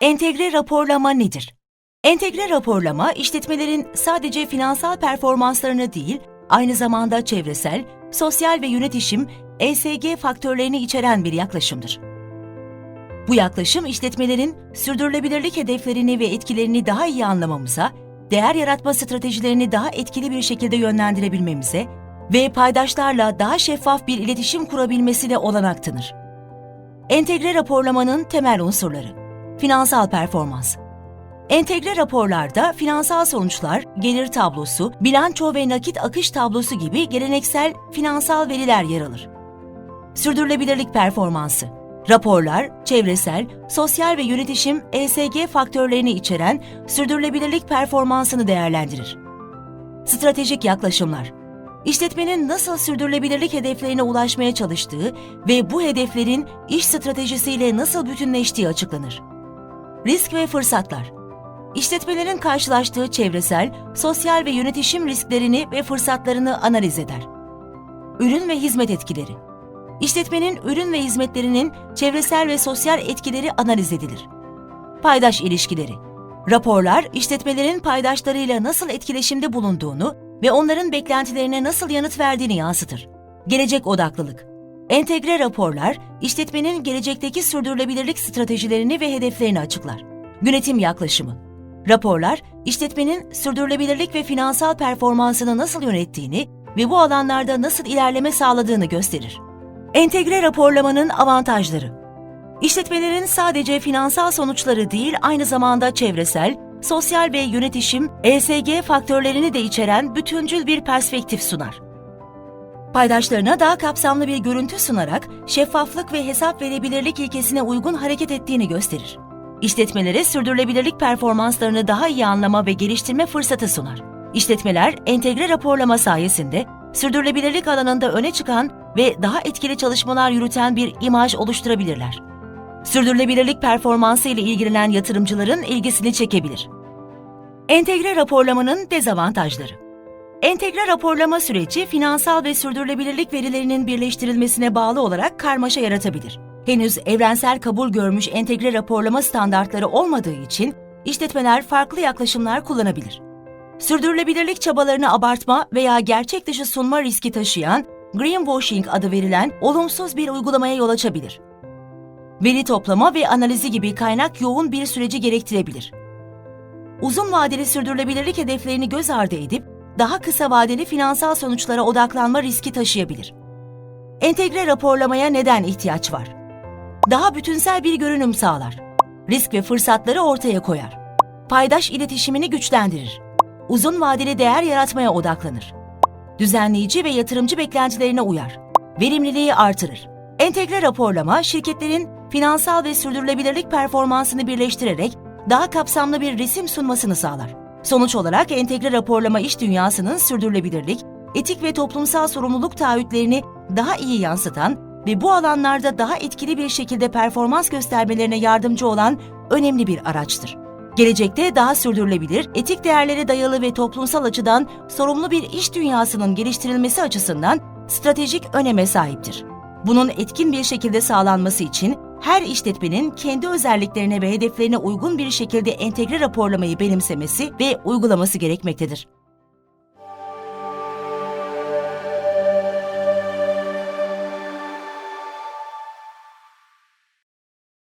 Entegre raporlama nedir? Entegre raporlama, işletmelerin sadece finansal performanslarını değil, aynı zamanda çevresel, sosyal ve yönetişim, ESG faktörlerini içeren bir yaklaşımdır. Bu yaklaşım, işletmelerin sürdürülebilirlik hedeflerini ve etkilerini daha iyi anlamamıza, değer yaratma stratejilerini daha etkili bir şekilde yönlendirebilmemize ve paydaşlarla daha şeffaf bir iletişim kurabilmesine olanak tanır. Entegre raporlamanın temel unsurları Finansal performans Entegre raporlarda finansal sonuçlar, gelir tablosu, bilanço ve nakit akış tablosu gibi geleneksel finansal veriler yer alır. Sürdürülebilirlik performansı Raporlar, çevresel, sosyal ve yönetişim ESG faktörlerini içeren sürdürülebilirlik performansını değerlendirir. Stratejik yaklaşımlar İşletmenin nasıl sürdürülebilirlik hedeflerine ulaşmaya çalıştığı ve bu hedeflerin iş stratejisiyle nasıl bütünleştiği açıklanır. Risk ve fırsatlar İşletmelerin karşılaştığı çevresel, sosyal ve yönetişim risklerini ve fırsatlarını analiz eder. Ürün ve hizmet etkileri İşletmenin ürün ve hizmetlerinin çevresel ve sosyal etkileri analiz edilir. Paydaş ilişkileri Raporlar, işletmelerin paydaşlarıyla nasıl etkileşimde bulunduğunu ve onların beklentilerine nasıl yanıt verdiğini yansıtır. Gelecek odaklılık Entegre raporlar, işletmenin gelecekteki sürdürülebilirlik stratejilerini ve hedeflerini açıklar. Yönetim yaklaşımı Raporlar, işletmenin sürdürülebilirlik ve finansal performansını nasıl yönettiğini ve bu alanlarda nasıl ilerleme sağladığını gösterir. Entegre raporlamanın avantajları İşletmelerin sadece finansal sonuçları değil, aynı zamanda çevresel, sosyal ve yönetişim, ESG faktörlerini de içeren bütüncül bir perspektif sunar. Paydaşlarına daha kapsamlı bir görüntü sunarak şeffaflık ve hesap verebilirlik ilkesine uygun hareket ettiğini gösterir. İşletmelere sürdürülebilirlik performanslarını daha iyi anlama ve geliştirme fırsatı sunar. İşletmeler entegre raporlama sayesinde sürdürülebilirlik alanında öne çıkan ve daha etkili çalışmalar yürüten bir imaj oluşturabilirler. Sürdürülebilirlik performansı ile ilgilenen yatırımcıların ilgisini çekebilir. Entegre raporlamanın dezavantajları Entegre raporlama süreci finansal ve sürdürülebilirlik verilerinin birleştirilmesine bağlı olarak karmaşa yaratabilir. Henüz evrensel kabul görmüş entegre raporlama standartları olmadığı için işletmeler farklı yaklaşımlar kullanabilir. Sürdürülebilirlik çabalarını abartma veya gerçek dışı sunma riski taşıyan greenwashing adı verilen olumsuz bir uygulamaya yol açabilir. Veri toplama ve analizi gibi kaynak yoğun bir süreci gerektirebilir. Uzun vadeli sürdürülebilirlik hedeflerini göz ardı edip daha kısa vadeli finansal sonuçlara odaklanma riski taşıyabilir. Entegre raporlamaya neden ihtiyaç var? Daha bütünsel bir görünüm sağlar. Risk ve fırsatları ortaya koyar. Paydaş iletişimini güçlendirir. Uzun vadeli değer yaratmaya odaklanır. Düzenleyici ve yatırımcı beklentilerine uyar. Verimliliği artırır. Entegre raporlama, şirketlerin finansal ve sürdürülebilirlik performansını birleştirerek daha kapsamlı bir resim sunmasını sağlar. Sonuç olarak entegre raporlama iş dünyasının sürdürülebilirlik, etik ve toplumsal sorumluluk taahhütlerini daha iyi yansıtan ve bu alanlarda daha etkili bir şekilde performans göstermelerine yardımcı olan önemli bir araçtır. Gelecekte daha sürdürülebilir, etik değerlere dayalı ve toplumsal açıdan sorumlu bir iş dünyasının geliştirilmesi açısından stratejik öneme sahiptir. Bunun etkin bir şekilde sağlanması için her işletmenin kendi özelliklerine ve hedeflerine uygun bir şekilde entegre raporlamayı benimsemesi ve uygulaması gerekmektedir.